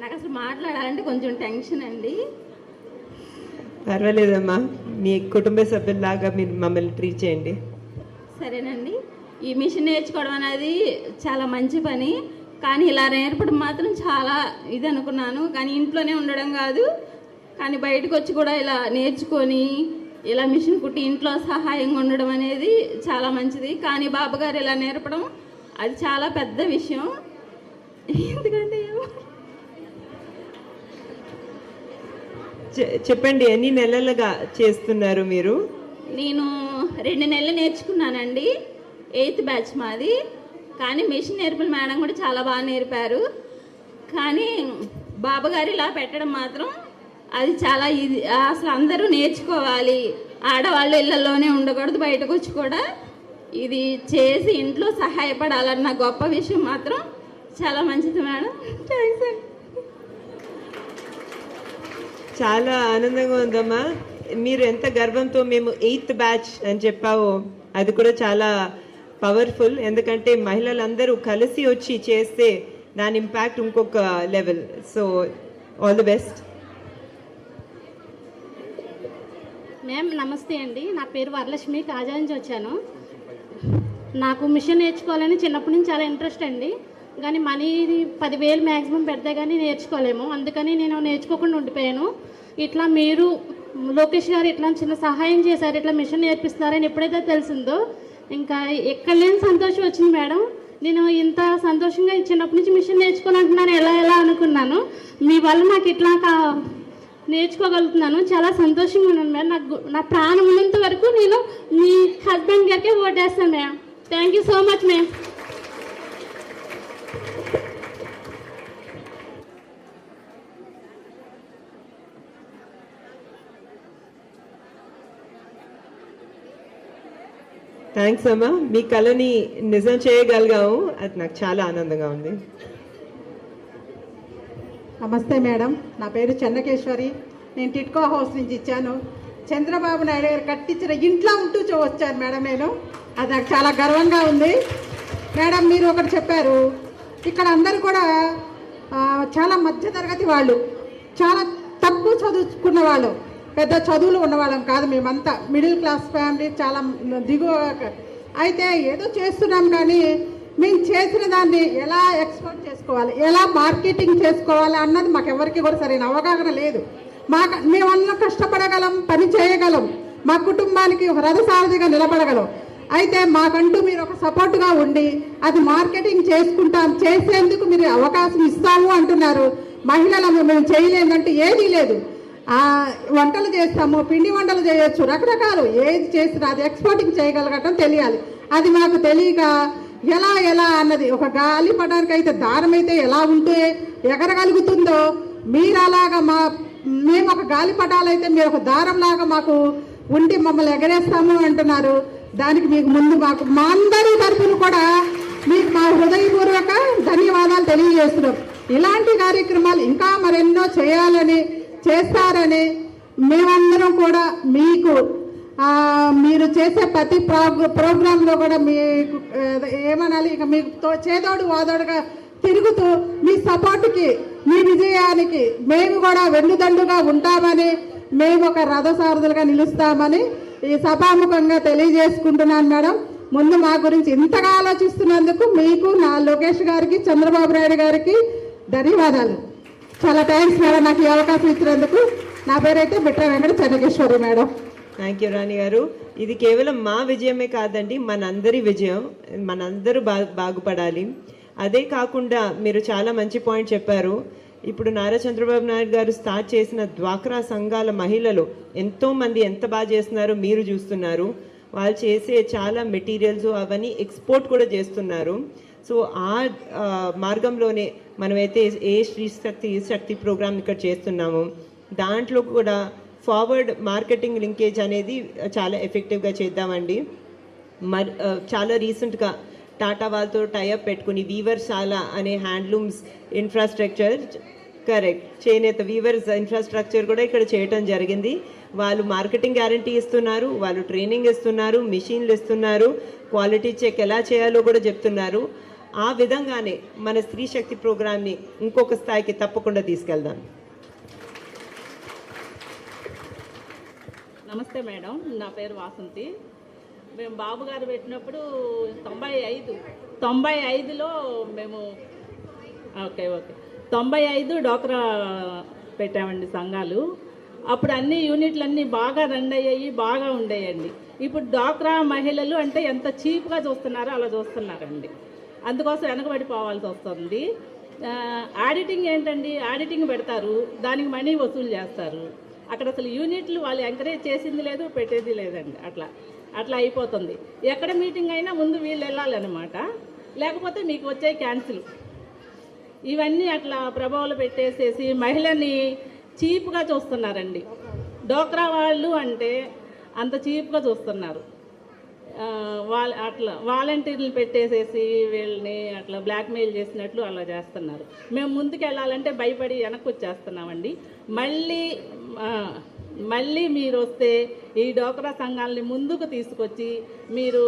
నాకు అసలు మాట్లాడాలంటే కొంచెం టెన్షన్ అండి. పర్వాలేదమ్మా మీ కుటుంబ సభ్యుల్లాగా మీరు మమ్మల్ని ట్రీట్ చేయండి. సరేనండి. ఈ మిషన్ నేర్చుకోవడం అనేది చాలా మంచి పని. కానీ ఇలా నేర్పడం మాత్రం చాలా ఇది అనుకున్నాను. కానీ ఇంట్లోనే ఉండడం కాదు. కానీ బయటకు వచ్చి కూడా ఇలా నేర్చుకొని ఇలా మిషన్ కుట్టి ఇంట్లో సహాయంగా ఉండడం అనేది చాలా మంచిది. కానీ బాబుగారు ఇలా నేర్పడం అది చాలా పెద్ద విషయం. ఎందుకంటే చెప్పండి ఎన్ని నెలలుగా చేస్తున్నారు మీరు? నేను రెండు నెలలు నేర్చుకున్నానండి. ఎయిత్ బ్యాచ్ మాది. కానీ మిషన్ నేర్పిన మేడం కూడా చాలా బాగా నేర్పారు. కానీ బాబుగారు ఇలా పెట్టడం మాత్రం అది చాలా ఇది అసలు అందరూ నేర్చుకోవాలి. ఆడవాళ్ళు ఇళ్ళల్లోనే ఉండకూడదు బయటకు వచ్చి కూడా ఇది చేసి ఇంట్లో సహాయపడాలన్న గొప్ప విషయం మాత్రం చాలా మంచిది మేడం. థ్యాంక్స్ అండి. చాలా ఆనందంగా ఉందమ్మా. మీరు ఎంత గర్వంతో మేము ఎయిత్ బ్యాచ్ అని చెప్పావో అది కూడా చాలా పవర్ఫుల్ ఎందుకంటే మహిళలందరూ కలిసి వచ్చి చేస్తే దాని ఇంపాక్ట్ ఇంకొక level so all the best ma'am నమస్తే అండి. నా పేరు వరలక్ష్మి. కాజా నుంచి వచ్చాను. నాకు మిషన్ నేర్చుకోవాలని చిన్నప్పటి నుంచి చాలా ఇంట్రెస్ట్ అండి. కానీ మనీ పదివేలు మ్యాక్సిమం పెడితే కానీ నేర్చుకోలేము. అందుకని నేను నేర్చుకోకుండా ఉండిపోయాను. ఇట్లా మీరు లోకేష్ గారు ఇట్లా చిన్న సహాయం చేశారు ఇట్లా మిషన్ నేర్పిస్తున్నారని ఎప్పుడైతే తెలిసిందో ఇంకా ఎక్కడ లేని సంతోషం వచ్చింది మేడం. నేను ఇంత సంతోషంగా చిన్నప్పటి నుంచి మిషన్ నేర్చుకోవాలంటున్నాను ఎలా ఎలా అనుకున్నాను. మీ వల్ల నాకు ఇట్లా కా నేర్చుకోగలుగుతున్నాను. చాలా సంతోషంగా ఉన్నాను మేడం. నాకు నా ప్రాణం ఉన్నంత వరకు నేను మీ హస్బెండ్ గారికి ఓటేస్తాను madam. Thank you so much ma'am thanks అమ్మా మీ కళని నిజం చేయగలిగాము అది నాకు చాలా ఆనందంగా ఉంది. నమస్తే మేడం. నా పేరు చెన్నకేశ్వరి. నేను టిట్కో హౌస్ నుంచి ఇచ్చాను చంద్రబాబు నాయుడు గారు కట్టించిన ఇంట్లో ఉంటూ చూ- వచ్చాను మేడం నేను. అది నాకు చాలా గర్వంగా ఉంది. మేడం మీరు ఒకటి చెప్పారు. ఇక్కడ అందరూ కూడా చాలా చాలా మధ్యతరగతి వాళ్ళు చాలా తక్కువ చదువుకున్న వాళ్ళు. పెద్ద చదువులు ఉన్నవాళ్ళం కాదు మేమంతా. మిడిల్ క్లాస్ ఫ్యామిలీ చాలా దిగువ అయితే ఏదో చేస్తున్నాం కానీ మేము చేసిన దాన్ని ఎలా ఎక్స్పోర్ట్ చేసుకోవాలి ఎలా మార్కెటింగ్ చేసుకోవాలి అన్నది మాకు ఎవరికి కూడా సరైన అవగాహన లేదు. మాకు మేమన్నా కష్టపడగలం పని చేయగలం మా కుటుంబానికి ఒక రథసారథిగా నిలబడగలం. అయితే మాకంటూ మీరు ఒక సపోర్ట్గా ఉండి అది మార్కెటింగ్ చేసుకుంటాం చేసేందుకు మీరు అవకాశం ఇస్తాము అంటున్నారు. మహిళలు మేము చేయలేదంటే ఏదీ లేదు. వంటలు చేస్తాము పిండి వంటలు చేయొచ్చు రకరకాలు. ఏది చేసినా అది ఎక్స్పోర్టింగ్ చేయగలగటం తెలియాలి. అది మాకు తెలియక ఎలా ఎలా అన్నది ఒక గాలి పడడానికి అయితే దారం అయితే ఎలా ఉంటే ఎగరగలుగుతుందో మీరు అలాగా మా మేము ఒక గాలి పటాలైతే మీరు ఒక దారం లాగా మాకు ఉండి మమ్మల్ని ఎగరేస్తాము అంటున్నారు. దానికి మీకు ముందు మాకు మా అందరి తరఫున కూడా మీకు మా హృదయపూర్వక ధన్యవాదాలు తెలియజేస్తున్నాం. ఇలాంటి కార్యక్రమాలు ఇంకా మరెన్నో చేయాలని చేస్తారని మేమందరం కూడా మీకు మీరు చేసే ప్రతి ప్రోగ్రా ప్రోగ్రాంలో కూడా మీకు ఏమనాలి ఇక మీకు తో- చేదోడు వాదోడుగా తిరుగుతూ మీ సపోర్ట్కి మీ విజయానికి మేము కూడా వెన్నుదండుగా ఉంటామని మేము ఒక రథసారథులుగా నిలుస్తామని ఈ సభాముఖంగా తెలియజేసుకుంటున్నాను మేడం. ముందు మా గురించి ఇంతగా ఆలోచిస్తున్నందుకు మీకు నా లోకేష్ గారికి చంద్రబాబు నాయుడు గారికి ధన్యవాదాలు. చాలా థ్యాంక్స్ మేడం నాకు ఈ అవకాశం ఇచ్చినందుకు. నా పేరైతే Bitra Venkata Chennakeshwari madam thank you Rani గారు. ఇది కేవలం మా విజయమే కాదండి మనందరి విజయం. మనందరూ బా బాగుపడాలి. అదే కాకుండా మీరు చాలా మంచి పాయింట్ చెప్పారు. ఇప్పుడు నారా చంద్రబాబు నాయుడు గారు స్టార్ట్ చేసిన డ్వాక్రా సంఘాల మహిళలు ఎంతోమంది ఎంత బాగా చేస్తున్నారో మీరు చూస్తున్నారు. వాళ్ళు చేసే చాలా మెటీరియల్స్ అవన్నీ ఎక్స్పోర్ట్ కూడా చేస్తున్నారు. సో ఆ మార్గంలోనే మనమైతే ఏ స్త్రీ శక్తి శక్తి ప్రోగ్రామ్ ఇక్కడ చేస్తున్నాము దాంట్లో కూడా ఫార్వర్డ్ మార్కెటింగ్ లింకేజ్ అనేది చాలా ఎఫెక్టివ్గా చేద్దామండి. మరి చాలా రీసెంట్గా టాటా వాళ్ళతో టైఅప్ పెట్టుకుని వీవర్శాల అనే హ్యాండ్లూమ్స్ ఇన్ఫ్రాస్ట్రక్చర్ కరెక్ట్ చేనేత వీవర్స్ ఇన్ఫ్రాస్ట్రక్చర్ కూడా ఇక్కడ చేయటం జరిగింది. వాళ్ళు మార్కెటింగ్ గ్యారంటీ ఇస్తున్నారు వాళ్ళు ట్రైనింగ్ ఇస్తున్నారు మిషన్లు ఇస్తున్నారు క్వాలిటీ చెక్ ఎలా చేయాలో కూడా చెప్తున్నారు. ఆ విధంగానే మన స్త్రీ శక్తి ప్రోగ్రామ్ని ఇంకొక స్థాయికి తప్పకుండా తీసుకెళ్దాం. నమస్తే మేడం నా పేరు వాసంతి. మేము బాబుగారు పెట్టినప్పుడు తొంభై ఐదు తొంభై ఐదులో మేము ఓకే ఓకే. తొంభై ఐదు డోక్రా పెట్టామండి సంఘాలు. అప్పుడు అన్ని యూనిట్లు అన్నీ బాగా రన్ అయ్యాయి బాగా ఉండేయండి. ఇప్పుడు డ్వాక్రా మహిళలు అంటే ఎంత చీప్గా చూస్తున్నారో అలా చూస్తున్నారండి. అందుకోసం వెనకబడిపోవాల్సి వస్తుంది. ఆడిటింగ్ ఏంటండి? ఆడిటింగ్ పెడతారు. దానికి మనీ వసూలు చేస్తారు. అక్కడ అసలు యూనిట్లు వాళ్ళు ఎంకరేజ్ చేసింది లేదు పెట్టేది లేదండి. అట్లా అట్లా అయిపోతుంది. ఎక్కడ మీటింగ్ అయినా ముందు వీళ్ళు వెళ్ళాలన్నమాట. లేకపోతే మీకు వచ్చే క్యాన్సిల్. ఇవన్నీ అట్లా ప్రభావాలు పెట్టేసేసి మహిళని చీప్గా చూస్తున్నారండి. డోక్రా వాళ్ళు అంటే అంత చీప్గా చూస్తున్నారు. వాళ్ళ అట్లా వాలంటీర్లు పెట్టేసేసి వీళ్ళని అట్లా బ్లాక్మెయిల్ చేసినట్లు అలా చేస్తున్నారు. మేము ముందుకు వెళ్ళాలంటే భయపడి వెనక్కి వచ్చేస్తున్నామండి మళ్ళీ మళ్ళీ మీరు వస్తే ఈ డోక్రా సంఘాలని ముందుకు తీసుకొచ్చి మీరు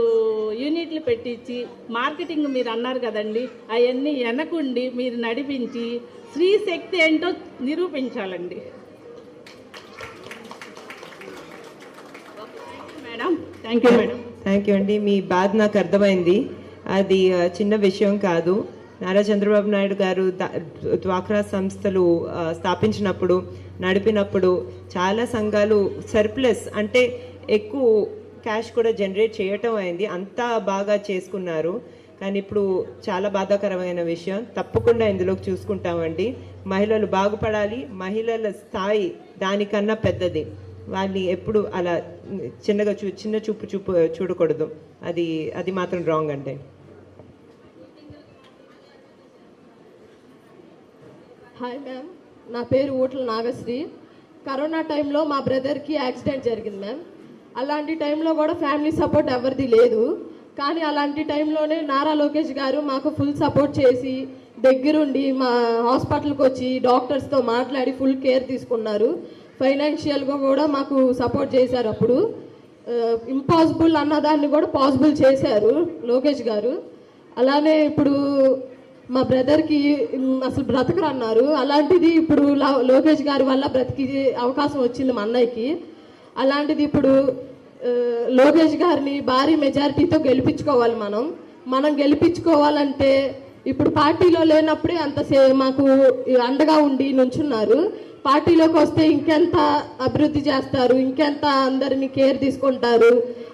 యూనిట్లు పెట్టించి మార్కెటింగ్ మీరు అన్నారు కదండి అవన్నీ వెనకుండి మీరు నడిపించి స్త్రీ శక్తి ఏంటో నిరూపించాలండి. Madam. Thank you madam. Thank you అండి మీ బాధ నాకు అర్థమైంది. అది చిన్న విషయం కాదు. నారా చంద్రబాబు నాయుడు గారు డ్వాక్రా సంస్థలు స్థాపించినప్పుడు నడిపినప్పుడు చాలా సంఘాలు సర్ప్లస్ అంటే ఎక్కువ క్యాష్ కూడా జనరేట్ చేయటం అయింది. అంతా బాగా చేసుకున్నారు. కానీ ఇప్పుడు చాలా బాధాకరమైన విషయం. తప్పకుండా ఇందులోకి చూసుకుంటామండి మహిళలు బాగుపడాలి. మహిళల స్థాయి దానికన్నా పెద్దది. వాళ్ళని ఎప్పుడు అలా చిన్నగా చూ చిన్న చూపు చూపు చూడకూడదు. అది అది మాత్రం రాంగ్ అంటే హాయ్ మ్యామ్ నా పేరు ఊట్ల నాగశ్రీ. కరోనా టైంలో మా బ్రదర్కి యాక్సిడెంట్ జరిగింది మ్యామ్ అలాంటి టైంలో కూడా ఫ్యామిలీ సపోర్ట్ ఎవరిది లేదు. కానీ అలాంటి టైంలోనే నారా లోకేష్ గారు మాకు ఫుల్ సపోర్ట్ చేసి దగ్గరుండి మా హాస్పిటల్కి వచ్చి డాక్టర్స్తో మాట్లాడి ఫుల్ కేర్ తీసుకున్నారు. ఫైనాన్షియల్గా కూడా మాకు సపోర్ట్ చేశారు అప్పుడు. ఇంపాసిబుల్ అన్నదాన్ని కూడా పాసిబుల్ చేశారు లోకేష్ గారు. అలానే ఇప్పుడు మా బ్రదర్కి అసలు బ్రతకరు అన్నారు అలాంటిది ఇప్పుడు లోకేష్ గారి వల్ల బ్రతికి అవకాశం వచ్చింది మా అన్నయ్యకి. అలాంటిది ఇప్పుడు లోకేష్ గారిని భారీ మెజారిటీతో గెలిపించుకోవాలి మనం. మనం గెలిపించుకోవాలంటే ఇప్పుడు పార్టీలో లేనప్పుడే అంత మాకు అండగా ఉండి నుంచున్నారు. పార్టీలోకి వస్తే ఇంకెంత అభివృద్ధి చేస్తారు ఇంకెంత అందరిని కేర్ తీసుకుంటారు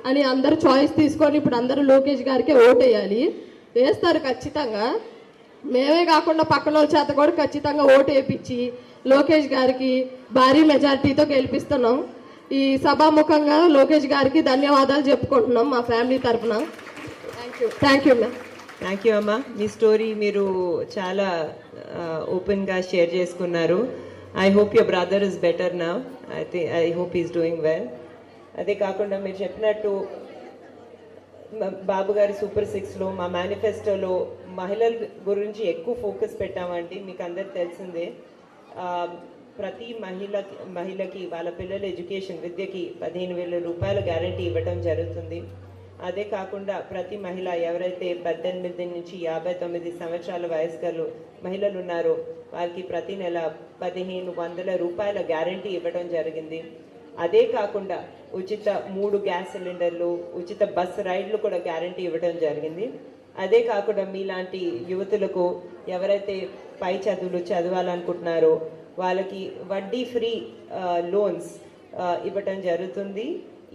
అని అందరు చాయిస్ తీసుకొని ఇప్పుడు అందరూ లోకేష్ గారికే ఓటేయాలి వేస్తారు ఖచ్చితంగా. మేమే కాకుండా పక్కన చేత కూడా ఖచ్చితంగా ఓటు వేయించి లోకేష్ గారికి భారీ మెజారిటీతో గెలిపిస్తున్నాం. ఈ సభాముఖంగా లోకేష్ గారికి ధన్యవాదాలు చెప్పుకుంటున్నాం మా ఫ్యామిలీ తరఫున. Thank you thank you ma'am thank you అమ్మా. మీ స్టోరీ మీరు చాలా ఓపెన్గా షేర్ చేసుకున్నారు. I hope your brother is better నా I think I hope he's doing well అదే కాకుండా మీరు చెప్పినట్టు బాబు గారి సూపర్ సిక్స్లో మా మేనిఫెస్టోలో మహిళల గురించి ఎక్కువ ఫోకస్ పెట్టామండి. మీకు అందరు తెలిసిందే. ప్రతి మహిళ మహిళకి వాళ్ళ పిల్లల ఎడ్యుకేషన్ విద్యకి పదిహేను వేల రూపాయల గ్యారంటీ ఇవ్వడం జరుగుతుంది. అదే కాకుండా ప్రతి మహిళ ఎవరైతే పద్దెనిమిది నుంచి యాభై తొమ్మిది సంవత్సరాల వయస్కలు మహిళలు ఉన్నారో వారికి ప్రతి నెల పదిహేను వందల రూపాయల గ్యారంటీ ఇవ్వడం జరిగింది. అదే కాకుండా ఉచిత మూడు గ్యాస్ సిలిండర్లు ఉచిత బస్ రైడ్లు కూడా గ్యారంటీ ఇవ్వడం జరిగింది. అదే కాకుండా మీలాంటి యువతులకు ఎవరైతే పై చదువులు చదవాలనుకుంటున్నారో వాళ్ళకి వడ్డీ ఫ్రీ లోన్స్ ఇవ్వటం జరుగుతుంది.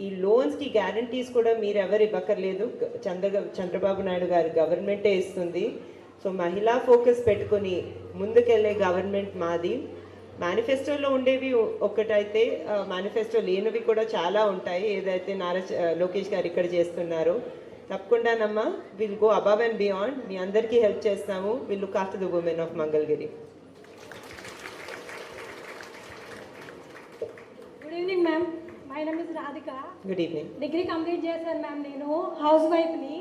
ఈ లోన్స్కి గ్యారంటీస్ కూడా మీరు ఎవరు ఇవ్వక్కర్లేదు చంద్ర చంద్రబాబు నాయుడు గారు గవర్నమెంటే ఇస్తుంది. సో మహిళా ఫోకస్ పెట్టుకొని ముందుకెళ్ళే గవర్నమెంట్ మాది. మేనిఫెస్టోలో ఉండేవి ఒక్కటైతే మేనిఫెస్టో లేనివి కూడా చాలా ఉంటాయి. ఏదైతే నారా లోకేష్ గారు ఇక్కడ చేస్తున్నారో తప్పకుండానమ్మా will go above and beyond మీ అందరికీ హెల్ప్ చేస్తాము. Will look after the women of Mangalagiri good evening ma'am my name is Radhika good evening degree complete చేశాను మ్యామ్ నేను. హౌస్ వైఫ్ని